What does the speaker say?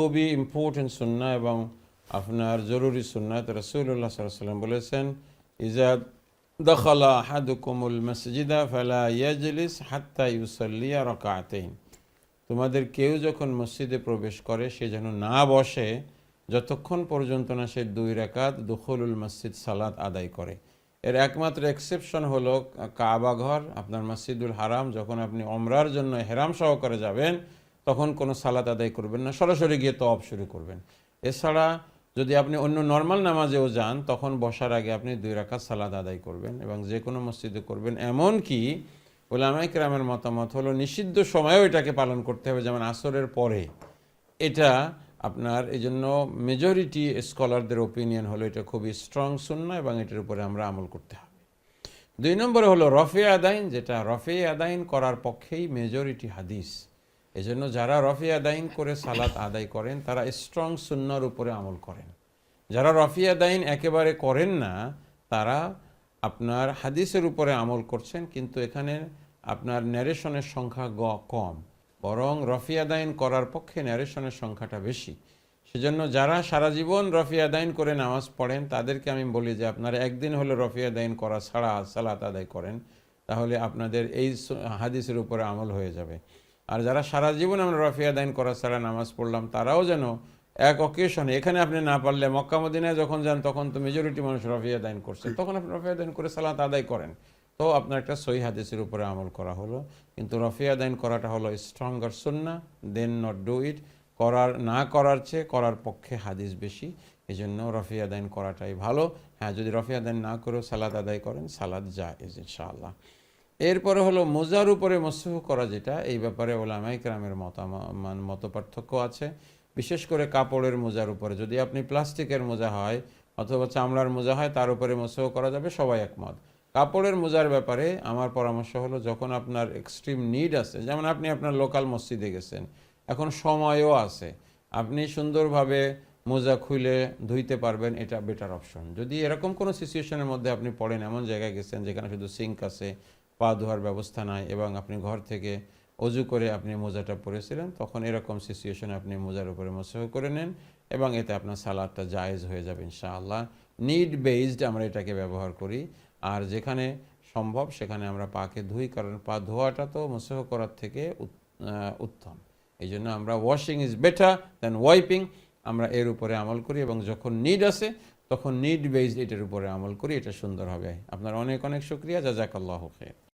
খুবই ইম্পর্টেন্ট সুন্না এবং আপনার জরুরি সুন্না তো রসুল্লাহ সাল্লাম বলেছেন ইজাদ দখলা আহাদুকুমুল মসজিদা ফালা ইয়াজলিস হাত্তা ইউসাল্লিয়া রকাতেইন তোমাদের কেউ যখন মসজিদে প্রবেশ করে, সে যেন না বসে, যতক্ষণ পর্যন্ত না সে দুই রাকাত দুখলুল মসজিদ সালাত আদায় করে। এর একমাত্র এক্সেপশন হলো কাবা ঘর, আপনার মসজিদুল হারাম, যখন আপনি অমরার জন্য হেরাম সহকারে যাবেন তখন কোনো সালাত আদায় করবেন না। সরাসরি গিয়ে তওয়াব শুরু করবেন। এছাড়া যদি আপনি অন্য নর্মাল নামাজেও যান, তখন বসার আগে আপনি দুই রাকাত সালাদ আদায় করবেন এবং যে কোনো মসজিদে করবেন। এমন কি ওলামাই কেরামের মতামত হলো, নিষিদ্ধ সময়েও এটাকে পালন করতে হবে। যেমন আসরের পরে। এটা আপনার এই জন্য মেজরিটি স্কলারদের ওপিনিয়ন হলো, এটা খুবই স্ট্রং শূন্য এবং এটার উপরে আমরা আমল করতে হবে। দুই নম্বরে হলো রফে আদাইন, যেটা রফে আদাইন করার পক্ষেই মেজরিটি হাদিস। এজন্য যারা রফি আদাইন করে সালাত আদায় করেন, তারা স্ট্রং সুন্নার উপরে আমল করেন। যারা রফি আদাইন একেবারে করেন না, তারা আপনার হাদিসের উপরে আমল করছেন, কিন্তু এখানে আপনার ন্যারেশনের সংখ্যা গ, কম। বরং রফি আদাইন করার পক্ষে ন্যারেশনের সংখ্যাটা বেশি। সেজন্য যারা সারা জীবন রফি আদাইন করে নামাজ পড়েন, তাদেরকে আমি বলি যে, আপনারা একদিন হলে রফি আদাইন করা ছাড়া সালাত আদায় করেন, তাহলে আপনাদের এই হাদিসের উপরে আমল হয়ে যাবে। আর যারা সারা জীবন আমরা রফিয়া দাইন করা ছাড়া নামাজ পড়লাম, তারাও যেন এক অকেশনে এখানে আপনি না পারলে মক্কা, মদিনায় যখন যান, তখন তো মেজরিটি মানুষ রফিয়া দাইন করছে। তখন আপনি রফিয়া দাইন করে সালাত আদায় করেন। তো আপনার একটা সহি হাদিসের উপরে আমল করা হলো। কিন্তু রফিয়া দাইন করাটা হলো স্ট্রঙ্গার সুন্না দেন নট ডু ইট করার, না করার চেয়ে করার পক্ষে হাদিস বেশি। এই জন্য রফিয়া দাইন করাটাই ভালো। হ্যাঁ যদি রফিয়া দাইন না করেও সালাদ আদায় করেন সালাদ যায় ইনশাআল্লাহ। এরপরে হলো মোজার উপরে মসুহ করা যেটা, এই ব্যাপারে ওলামাই ক্রামের মতামত মত পার্থক্য আছে। বিশেষ করে কাপড়ের মোজার উপরে, যদি আপনি প্লাস্টিকের মোজা হয় অথবা চামড়ার মোজা হয়, তার উপরে মসুহ করা যাবে, সবাই একমত। কাপড়ের মোজার ব্যাপারে আমার পরামর্শ হলো, যখন আপনার এক্সট্রিম নিড আছে, যেমন আপনি আপনার লোকাল মসজিদে গেছেন, এখন সময়ও আছে, আপনি সুন্দরভাবে মোজা খুলে ধুইতে পারবেন, এটা বেটার অপশন যদি এরকম কোনো সিচুয়েশনের মধ্যে আপনি পড়েন, এমন জায়গায় গেছেন যেখানে শুধু সিঙ্ক আছে পা ধোয়ার ব্যবস্থা নাই এবং আপনি ঘর থেকে অজু করে আপনি মোজাটা পরেছিলেন, তখন এরকম সিচুয়েশনে আপনি মোজার উপরে মসহ করে নেন এবং এতে আপনার সালাদটা জায়েজ হয়ে যাবে ইনশাআল্লাহ। নিড বেসড আমরা এটাকে ব্যবহার করি। আর যেখানে সম্ভব সেখানে আমরা পাকে ধুই, কারণ পা ধোয়াটা তো মসহ করার থেকে উত্তম। এই জন্য আমরা washing is better than wiping আমরা এর উপরে আমল করি এবং যখন নিড আছে তখন নিড বেসড এটার উপরে আমল করি, এটা সুন্দর হবে। আপনার অনেক অনেক শুক্রিয়া। জাজাকাল্লাহ খের